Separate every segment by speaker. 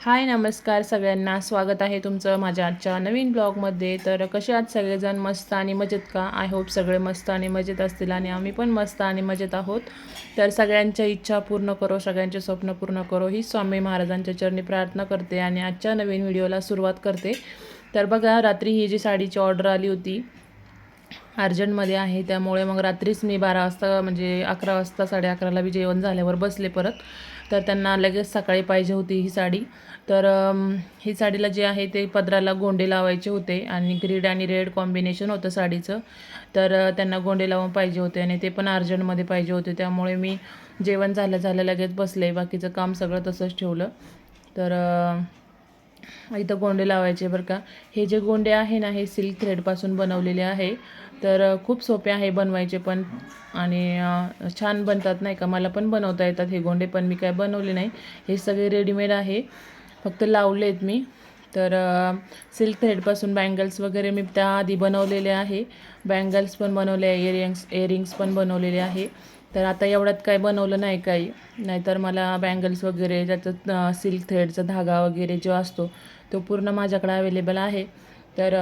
Speaker 1: हाय नमस्कार सगळ्यांना. स्वागत आहे तुमचं माझ्या आजच्या नवीन ब्लॉगमध्ये. तर कसे आहात सगळेजण? मस्त आणि मजेत का? आय होप सगळे मस्त आणि मजेत असतील आणि आम्ही पण मस्त आणि मजेत आहोत. तर सगळ्यांच्या इच्छा पूर्ण करो सगळ्यांचे स्वप्न पूर्ण करो. ही स्वामी महाराजांच्या चरणी प्रार्थना करते आणि आजच्या नवीन व्हिडिओला सुरुवात करते. तर बघा रात्री ही जी साडीची ऑर्डर आली होती अर्जंटमध्ये आहे. त्यामुळे मग रात्रीच मी बारा वाजता म्हणजे अकरा वाजता साडे अकराला मी जेवण झाल्यावर बसले परत. तर त्यांना लगेच सकाळी पाहिजे होती ही साडी. तर ही साडीला जे आहे ते पदराला गोंडे लावायचे होते आणि ग्रीड आणि रेड कॉम्बिनेशन होतं साडीचं. तर त्यांना गोंडे लावून पाहिजे होते आणि ते पण अर्जंटमध्ये पाहिजे होते. त्यामुळे मी जेवण झालं झालं लगेच बसले. बाकीचं काम सगळं तसंच ठेवलं. तर इथं गोंडे लावायचे बरं का. हे जे गोंडे आहे ना हे सिल्क थ्रेडपासून बनवलेले आहे. तर खूप सोपे आहे बनवायचे पण. आणि छान बनतात नाही का. मला पण बनवता येतात हे गोंडे पण मी काय बनवले नाही. हे सगळे रेडीमेड आहे. फक्त लावले आहेत मी. तर सिल्क थ्रेडपासून बँगल्स वगैरे मी त्याआधी बनवलेले आहे. बँगल्स पण बनवले आहे इयरिंग्स इयरिंग्स पण बनवलेले आहे. तर आता एवढ्यात काय बनवलं नाही काही. नाहीतर मला बँगल्स वगैरे त्याचं सिल्क थ्रेडचा धागा वगैरे जो असतो तो पूर्ण माझ्याकडे अवेलेबल आहे. तर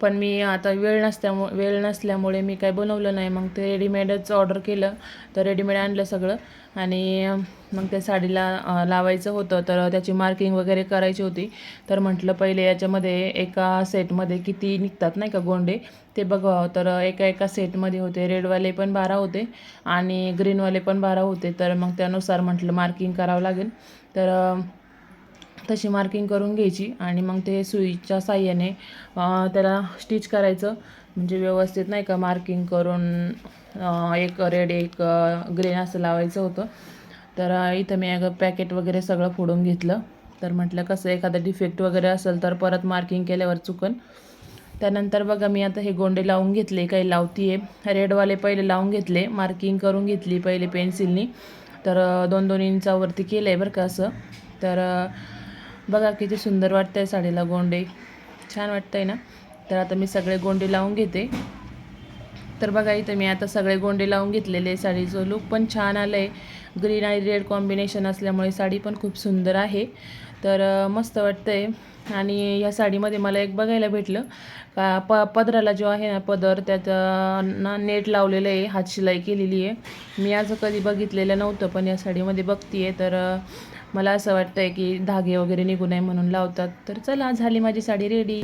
Speaker 1: पण मी आता वेळ नसल्यामुळे वेळ नसल्यामुळे मी काय बनवलं नाही. मग ते रेडीमेडच ऑर्डर केलं. तर रेडीमेड आणलं सगळं. आणि मग त्या साडीला लावायचं होतं. तर त्याची मार्किंग वगैरे करायची होती. तर म्हटलं पहिले याच्यामध्ये एका सेटमध्ये किती निघतात नाही का गोंडे? ते बघावं. तर एका एका सेटमध्ये होते. रेडवाले पण बारा होते. आणि ग्रीनवाले पण बारा होते. तर मग त्यानुसार म्हटलं मार्किंग करावं लागेल. तर तशी मार्किंग करून घ्यायची आणि मग ते सुईच्या साह्याने त्याला स्टिच करायचं. म्हणजे व्यवस्थित नाही का मार्किंग करून एक रेड एक ग्रीन असं लावायचं होतं. तर इथं मी एक पॅकेट वगैरे सगळं फोडून घेतलं. तर म्हटलं कसं एखादा डिफेक्ट वगैरे असेल तर परत मार्किंग केल्यावर चुकन. त्यानंतर बघा मी आता हे गोंडे लावून घेतले काही लावती आहे रेडवाले पहिले लावून घेतले मार्किंग करून घेतली पहिले पेन्सिलनी तर दोन दोन इंचावरती केलं आहे बरं का असं. तर बघा किती सुंदर वाटतंय साडीला गोंडे. छान वाटतंय ना? तर आता मी सगळे गोंडे लावून घेते. तर बघा इथं मी आता सगळे गोंडे लावून घेतलेले साडीचं लुक पण छान आलं आहे ग्रीन आणि रेड कॉम्बिनेशन असल्यामुळे साडी पण खूप सुंदर आहे. तर मस्त वाटतं आहे आणि या साडीमध्ये मला एक बघायला भेटलं. का प पदराला जो आहे ना पदर त्यात ना नेट लावलेलं आहे हातशिलाई केलेली आहे. मी आज कधी बघितलेलं नव्हतं पण या साडीमध्ये बघते आहे तर मला असं वाटतं आहे की धागे वगैरे निघू नये म्हणून लावतात. तर चला झाली माझी साडी रेडी